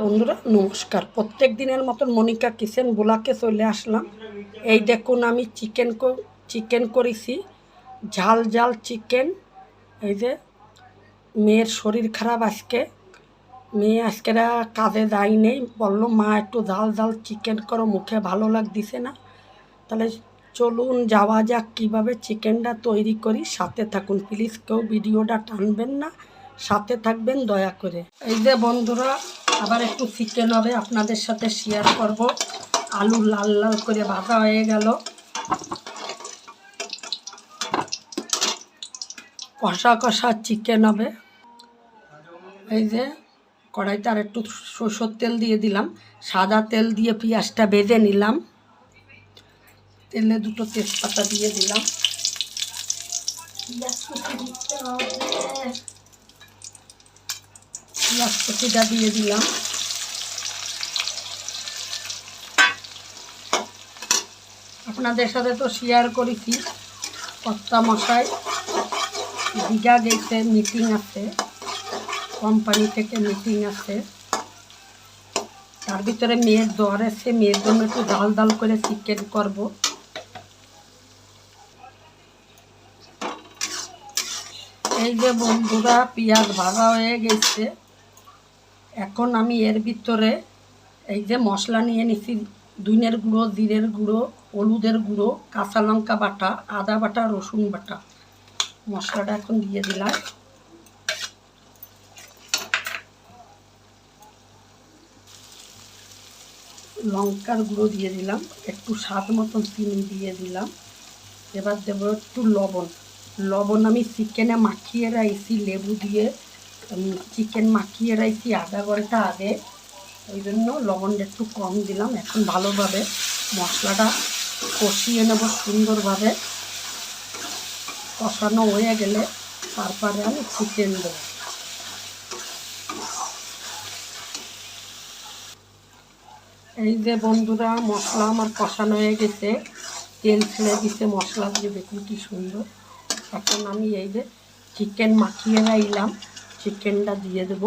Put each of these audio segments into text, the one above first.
বন্ধুরা, নমস্কার। প্রত্যেক দিনের মতন মনিকা কিচেন বোলাকে চলে আসলাম। এই দেখুন, আমি চিকেন চিকেন করেছি। ঝাল ঝাল চিকেন। এই যে, মেয়ের শরীর খারাপ আজকে। মেয়ে আজকে কাজে যায় নেই। বলল, মা, একটু ঝাল ঝাল চিকেন করো, মুখে ভালো লাগতেছে না। তাহলে চলুন, যাওয়া যাক কীভাবে চিকেনটা তৈরি করি। সাথে থাকুন, প্লিজ কেউ ভিডিওটা টানবেন না। সাথে থাকবেন, দয়া করে। এই যে বন্ধুরা আবার একটু চিকেন হবে আপনাদের সাথে শেয়ার করব। আলু লাল লাল করে ভাজা হয়ে গেল। কষা কষা চিকেন হবে। এই যে কড়াইতে আর একটু সরষের তেল দিয়ে দিলাম। সাদা তেল দিয়ে পেঁয়াজটা বেজে নিলাম। তেলে দুটো তেজপাতা দিয়ে দিলাম। কুচিটা দিয়ে দিলাম। আপনাদের সাথে তো শেয়ার করেছি, কর্তা মশাই। দীঘা গেছে মিটিং আছে। কোম্পানি থেকে মিটিং আছে। তার ভিতরে মেয়ের জ্বর এসে মেয়ের জন্য একটু ডাল ডাল করে চিকেন করব। এই যে বন্ধুরা, পেঁয়াজ ভাজা হয়ে গেছে। এখন আমি এর ভিতরে এই যে মশলা নিয়ে নিছি, দুইনের গুঁড়ো, জিরের গুঁড়ো, হলুদের গুঁড়ো, কাঁচা লঙ্কা বাটা, আদা বাটা, রসুন বাটা। মশলাটা এখন দিয়ে দিলাম। লঙ্কার গুঁড়ো দিয়ে দিলাম, একটু স্বাদ মতন চিনি দিয়ে দিলাম। এবার দেবো একটু লবণ। লবণ আমি চিকেনে মাখিয়ে রাখছি লেবু দিয়ে। চিকেন মাখিয়ে রাখছি আধা ঘণ্টা আগে। ওই জন্য লবণটা একটু কম দিলাম, এখন ভালোভাবে মশলাটা কষিয়ে নেব সুন্দরভাবে। কষানো হয়ে গেলে তারপরে আমি চিকেন দেবো। এই যে বন্ধুরা, মশলা আমার কষানো হয়ে গেছে। তেল ছেড়ে দিছে মশলা দিয়ে, দেখুন কি সুন্দর। এখন আমি এই যে চিকেন মাখিয়ে রাইলাম। চিকেনটা দিয়ে দেব।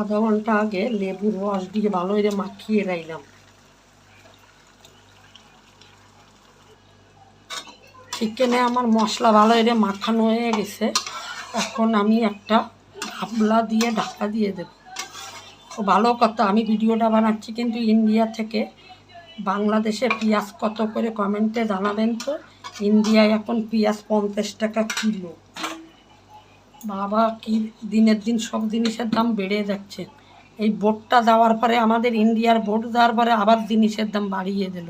আধা ঘণ্টা আগে লেবুর রস দিয়ে ভালো করে মাখিয়ে রাইলাম। চিকেনে আমার মশলা ভালো করে মাখানো হয়ে গেছে। এখন আমি একটা হাবলা দিয়ে ঢাকা দিয়ে দেব। ভালো কথা, আমি ভিডিওটা বানাচ্ছি কিন্তু ইন্ডিয়া থেকে বাংলাদেশে পেঁয়াজ কত করে কমেন্টে জানাবেন তো? ইন্ডিয়ায় এখন পেঁয়াজ পঞ্চাশ টাকা কিলো। বাবা, কি দিনের দিন সব জিনিসের দাম বেড়ে যাচ্ছে। এই বোটটা দেওয়ার পরে আমাদের ইন্ডিয়ার বোট দেওয়ার পরে আবার জিনিসের দাম বাড়িয়ে দিল।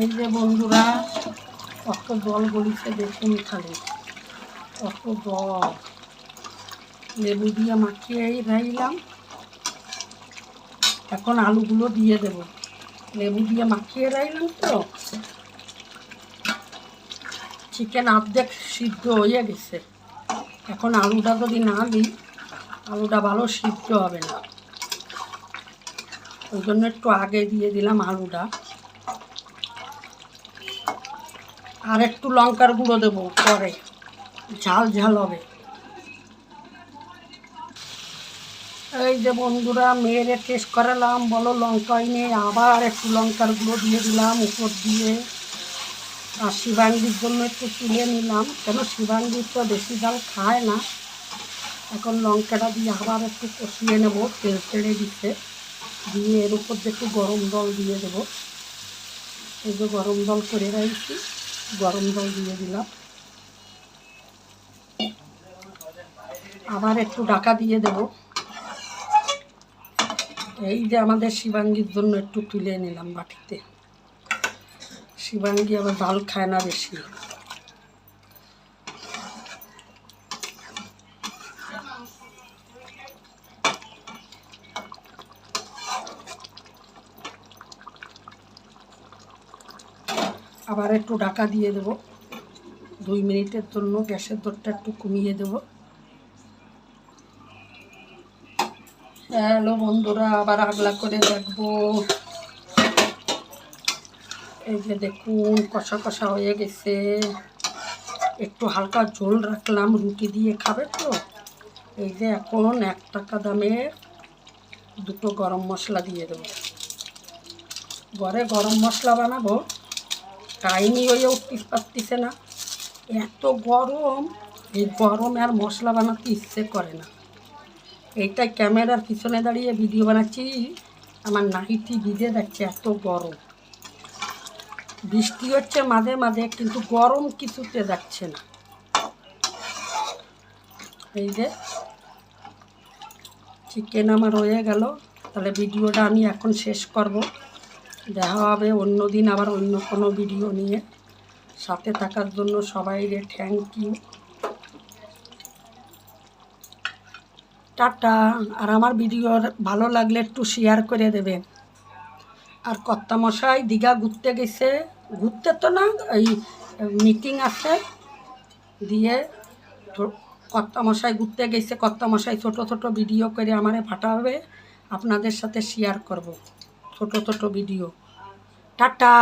এই যে বন্ধুরা, কত জল গলিছে দেখুন খালি কত জল। লেবু দিয়ে মাখিয়ে রাইলাম। এখন আলুগুলো দিয়ে দেব। লেবু দিয়ে মাখিয়ে রাইলাম তো চিকেন অর্ধেক সিদ্ধ হয়ে গেছে। এখন আলুটা যদি না দিই, আলুটা ভালো সিদ্ধ হবে না। ওই জন্য একটু আগে দিয়ে দিলাম আলুটা। আর একটু লঙ্কার গুঁড়ো দেবো পরে। ঝাল ঝাল হবে। এই যে বন্ধুরা, মেয়েরে টেস্ট করালাম, বলো লঙ্কাই নেই, আবার একটু লঙ্কার গুঁড়ো দিয়ে দিলাম, উপর দিয়ে। আর শিবাঙ্গির জন্য একটু তুলে নিলাম, কেন শিবাঙ্গি তো বেশি ঝাল খায় না। এখন লঙ্কাটা দিয়ে আবার একটু কষিয়ে নেব, তেল ছেড়ে দিচ্ছে দিয়ে এর উপর দিয়ে একটু গরম জল দিয়ে দেবো। এই যে গরম জল করে রাখছি, গরম জল দিয়ে দিলাম। আবার একটু ডাকা দিয়ে দেব। এই যে আমাদের শিবাঙ্গির জন্য একটু তুলে নিলাম বাটিতে। শিবাঙ্গি আবার ডাল খায় না বেশি। আবার একটু ডাকা দিয়ে দেব। দুই মিনিটের জন্য গ্যাসের দরটা একটু কমিয়ে দেব। হ্যালো বন্ধুরা, আবার আগলা করে দেখব। এই যে দেখুন, কষা কষা হয়ে গেছে। একটু হালকা ঝোল রাখলাম, রুটি দিয়ে খাবে তো। এই যে এখন এক টাকা দামের দুটো গরম মশলা দিয়ে দেবো। ঘরে গরম মশলা বানাবো, টাইমই হয়ে উঠতে পারতিছে না। এত গরম, এই গরমে আর মশলা বানাতে ইচ্ছে করে না। এইটাই ক্যামেরার পিছনে দাঁড়িয়ে ভিডিও বানাচ্ছি। আমার নাইটি ভিজে যাচ্ছে, এত গরম। বৃষ্টি হচ্ছে মাঝে মাঝে, কিন্তু গরম কিছুতে যাচ্ছে না। এই যে চিকেন আমার হয়ে গেল। তাহলে ভিডিওটা আমি এখন শেষ করব। দেখা হবে অন্য দিন আবার অন্য কোনো ভিডিও নিয়ে। সাথে থাকার জন্য সবাইকে থ্যাংক ইউ টাটা। আর আমার ভিডিও ভালো লাগলে একটু শেয়ার করে দেবেন। আর কর্তামশাই দীঘা ঘুরতে গেছে। ঘুরতে তো না, এই মিটিং আছে। দিয়ে কর্তামশাই ঘুরতে গেছে। কর্তামশাই ছোট ছোট ভিডিও করে আমারে পাঠাবে। আপনাদের সাথে শেয়ার করব। ছোট ছোট ভিডিও টাটা।